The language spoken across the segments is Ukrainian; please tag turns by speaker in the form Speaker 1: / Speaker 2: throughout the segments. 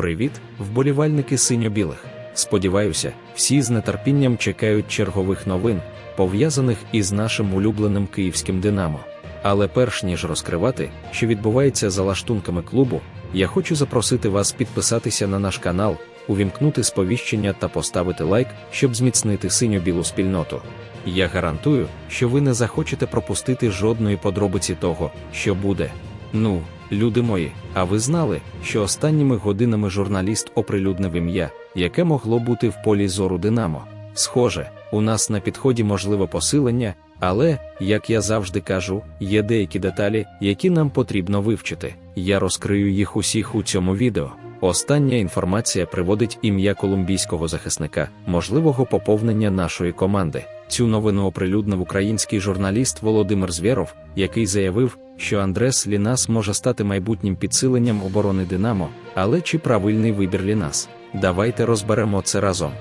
Speaker 1: Привіт, вболівальники синьо-білих. Сподіваюся, всі з нетерпінням чекають чергових новин, пов'язаних із нашим улюбленим київським Динамо. Але перш ніж розкривати, що відбувається за лаштунками клубу, я хочу запросити вас підписатися на наш канал, увімкнути сповіщення та поставити лайк, щоб зміцнити синьо-білу спільноту. Я гарантую, що ви не захочете пропустити жодної подробиці того, що буде. Ну, люди мої, а ви знали, що останніми годинами журналіст оприлюднив ім'я, яке могло бути в полі зору Динамо. Схоже, у нас на підході можливе посилення, але, як я завжди кажу, є деякі деталі, які нам потрібно вивчити. Я розкрию їх усіх у цьому відео. Остання інформація приводить ім'я колумбійського захисника, можливого поповнення нашої команди. Цю новину оприлюднив український журналіст Володимир Звєров, який заявив, що Андрес Лінас може стати майбутнім підсиленням оборони Динамо, але чи правильний вибір Лінас? Давайте розберемо це разом.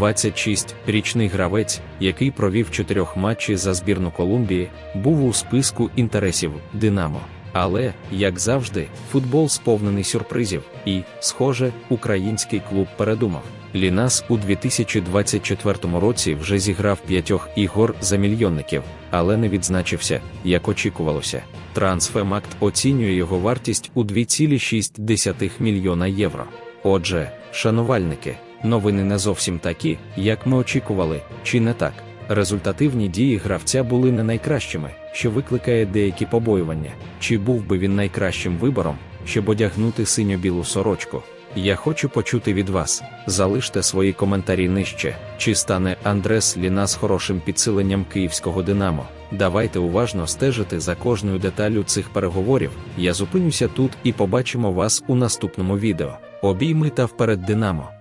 Speaker 1: 26-річний гравець, який провів чотирьох матчі за збірну Колумбії, був у списку інтересів Динамо. Але, як завжди, футбол сповнений сюрпризів, і, схоже, український клуб передумав. Лінас у 2024 році вже зіграв п'ятьох ігор за мільйонників, але не відзначився, як очікувалося. Трансфемакт оцінює його вартість у 2,6 мільйона євро. Отже, шанувальники, новини не зовсім такі, як ми очікували, чи не так. Результативні дії гравця були не найкращими, що викликає деякі побоювання. Чи був би він найкращим вибором, щоб одягнути синьо-білу сорочку? Я хочу почути від вас. Залиште свої коментарі нижче. Чи стане Андрес Лінас хорошим підсиленням київського Динамо? Давайте уважно стежити за кожною деталю цих переговорів. Я зупинюся тут і побачимо вас у наступному відео. Обійми та вперед Динамо!